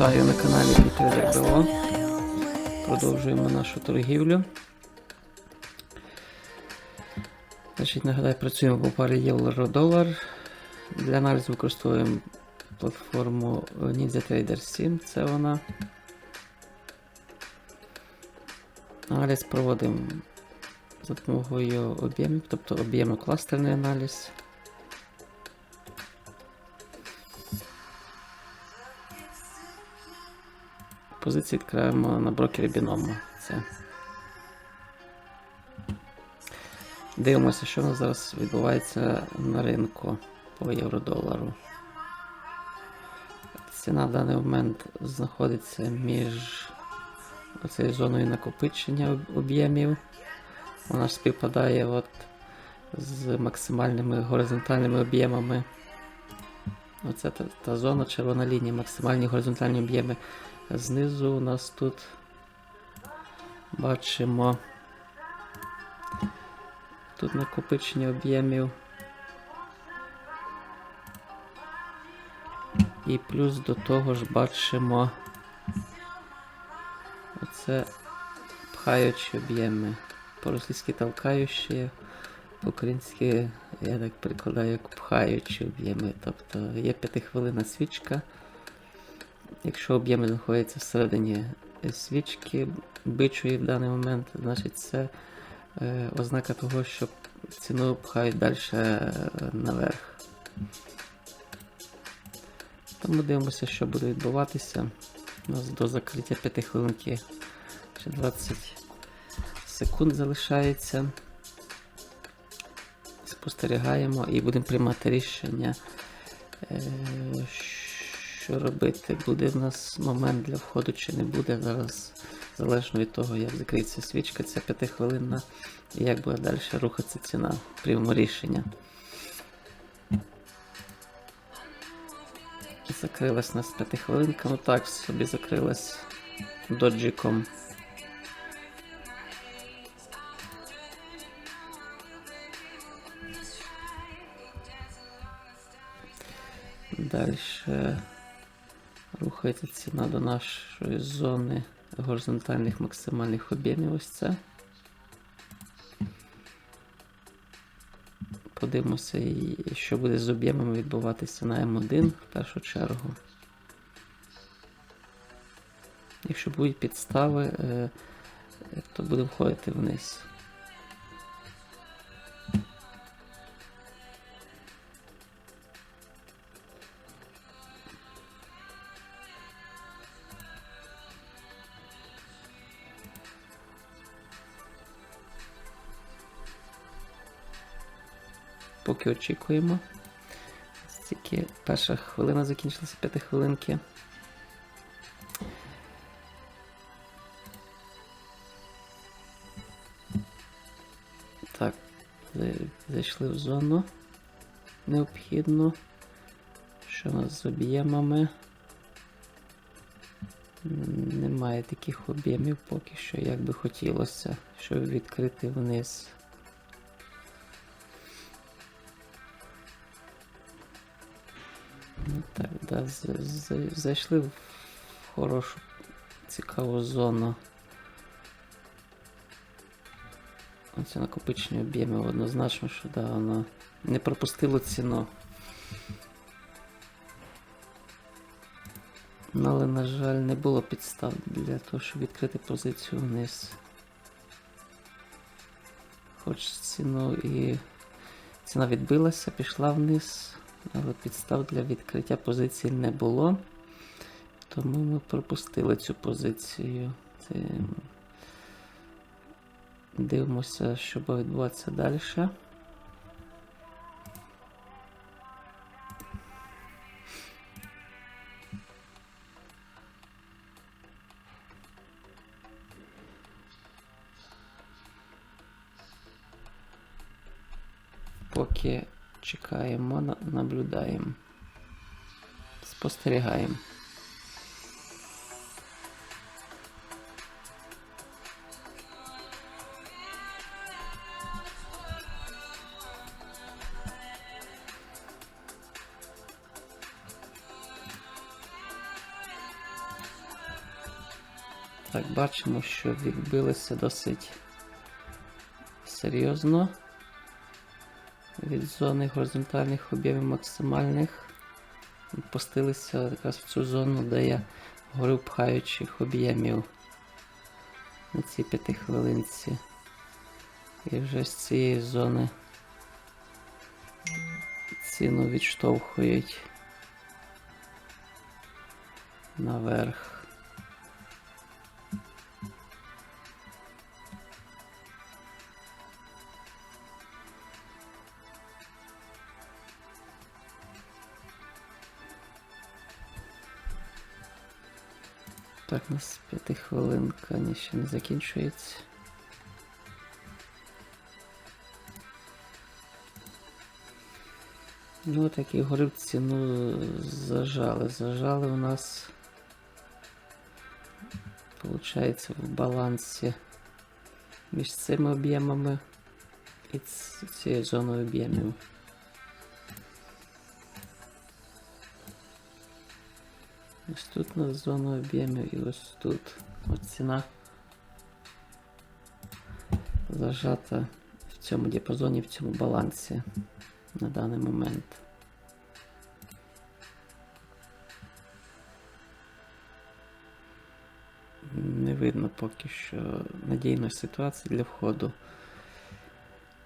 Вітаю на каналі BTRBO. Продовжуємо нашу торгівлю. Значить, нагадаю, працюємо по парі євро-долар. Для аналізу використовуємо платформу Ninja Trader 7. Це вона. Аналіз проводимо за допомогою об'ємів, тобто об'ємно-кластерний аналіз. Позиції відкриваємо на брокері Binomo. Це. Дивимося, що у нас зараз відбувається на ринку по євро-долару. Ціна в даний момент знаходиться між оцією зоною накопичення об'ємів. Вона ж співпадає от з максимальними горизонтальними об'ємами. Оце та, та зона, червона лінія, максимальні горизонтальні об'єми. Знизу у нас тут бачимо тут накопичення об'ємів. І плюс до того ж бачимо оце пхаючі об'єми. По-російськи толкаючі, по-українськи я так перекладаю як пхаючі об'єми. Тобто є п'ятихвилинна свічка. Якщо об'єми знаходяться всередині свічки бичої в даний момент, значить це е, ознака того, що ціну пхають далі е, наверх. Тому дивимося, що буде відбуватися. У нас до закриття 5 хвилинки ще 20 секунд залишається. Спостерігаємо і будемо приймати рішення, е, що робити. Буде в нас момент для входу чи не буде. Зараз залежно від того, як закриється свічка, ця 5 хвилинна, і як буде далі рухатися ціна. Приймемо рішення. Закрилась нас 5 хвилинка, ну так собі закрилась доджиком. Далі рухається ціна до нашої зони горизонтальних максимальних об'ємів. Ось це. Подивимося, що буде з об'ємами відбуватися на М1 в першу чергу. Якщо будуть підстави, е, то будемо входити вниз. Поки очікуємо. Стільки перша хвилина закінчилася 5 хвилинки. Так, зайшли в зону. Необхідно. Що у нас з об'ємами? Немає таких об'ємів поки що, як би хотілося, щоб відкрити вниз. Так, да, зайшли в хорошу, цікаву зону. Оце накопичення об'ємів однозначно, що да, воно не пропустило ціну. Ну, але, на жаль, не було підстав для того, щоб відкрити позицію вниз. Хоч ціну і ціна відбилася, пішла вниз, але підстав для відкриття позиції не було. Тому ми пропустили цю позицію. Це... Дивимося, що буде відбуватися далі. Поки чекаємо, наблюдаємо, спостерігаємо. Так, бачимо, що відбилися досить серйозно від зони горизонтальних об'ємів максимальних. Пустилися якраз в цю зону, де я говорив пхаючих об'ємів на цій п'ятихвилинці. І вже з цієї зони ціну відштовхують наверх. Так, у нас п'ятихвилинка ні, ще не закінчується. Ну, такі горивці, ну, зажали. Зажали у нас, получається, в балансі між цими об'ємами і цією зоною об'ємів. Ось тут у нас зона об'ємів і ось тут. От ціна зажата в цьому діапазоні, в цьому балансі на даний момент. Не видно поки що надійної ситуації для входу.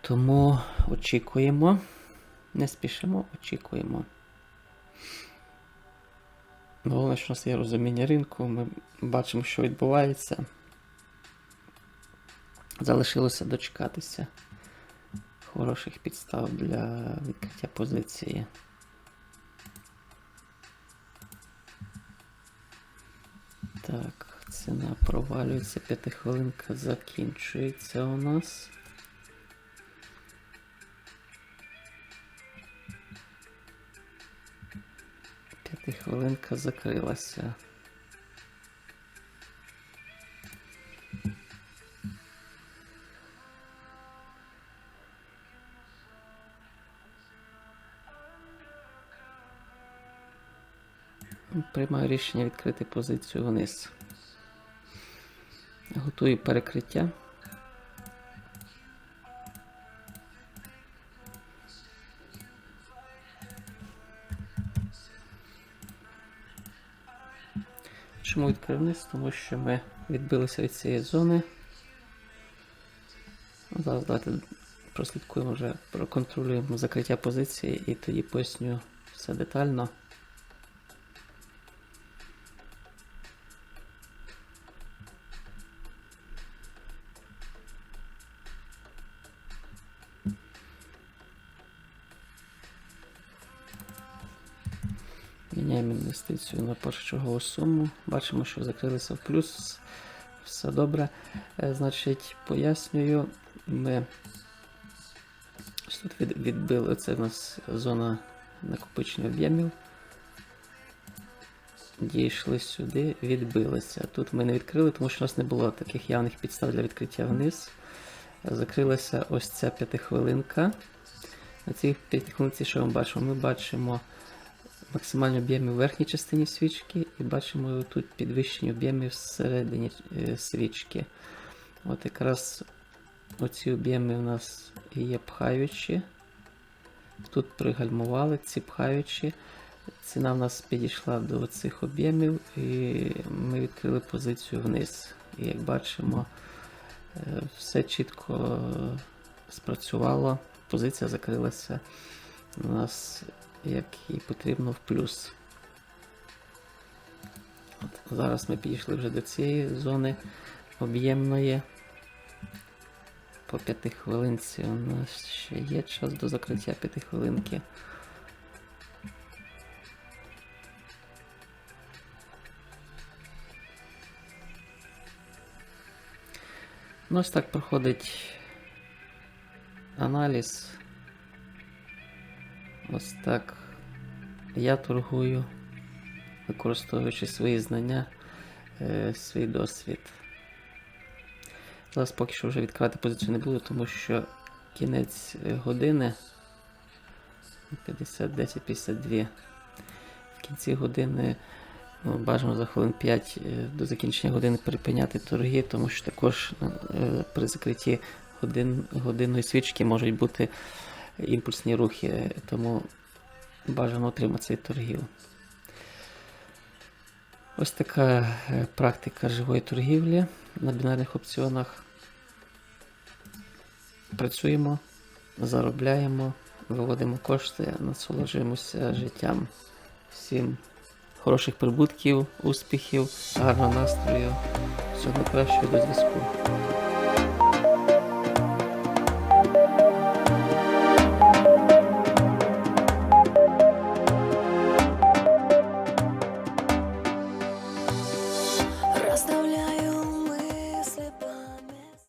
Тому очікуємо. Не спішимо, очікуємо. Головне, що у нас є розуміння ринку, ми бачимо, що відбувається. Залишилося дочекатися хороших підстав для відкриття позиції. Так, ціна провалюється, п'ятихвилинка закінчується у нас. П'ятихвилинка закрилася. Приймаю рішення відкрити позицію вниз. Готую перекриття. Чому відкрив вниз? Тому що ми відбилися від цієї зони. Ну, Зараз давайте прослідкуємо вже, проконтролюємо закриття позиції і тоді поясню все детально. Міняємо інвестицію на першочергову суму. Бачимо, що закрилися в плюс. Все добре. Е, Значить, пояснюю, ми тут відбили. Це у нас зона накопичення об'ємів. Дійшли сюди, відбилися. Тут ми не відкрили, тому що у нас не було таких явних підстав для відкриття вниз. Закрилася ось ця п'ятихвилинка. На цій п'ятихвилинці, що ми бачимо? Ми бачимо максимальні об'єми в верхній частині свічки і бачимо тут підвищені об'єми всередині е, свічки. От якраз оці об'єми у нас є пхаючі. Тут пригальмували ці пхаючі. Ціна в нас підійшла до цих об'ємів і ми відкрили позицію вниз. І як бачимо, е, все чітко спрацювало. Позиція закрилася у нас як потрібно в плюс. От, зараз ми підійшли вже до цієї зони об'ємної. По п'яти хвилинці у нас ще є час до закриття п'яти хвилинки. Ну, ось так проходить аналіз. Ось так я торгую, використовуючи свої знання, е, свій досвід. Зараз поки що вже відкривати позицію не буду, тому що кінець е, години 50, 10, 52. В кінці години Ну, Бажано за хвилин 5 до закінчення години припиняти торги, тому що також е, при закритті годин, годинної свічки можуть бути імпульсні рухи, тому бажано утриматися від торгів. Ось така е, практика живої торгівлі на бінарних опціонах. Працюємо, заробляємо, виводимо кошти, насолоджуємося життям. Всім хороших прибутків, успіхів, гарного настрою. Всього найкращого до зв'язку.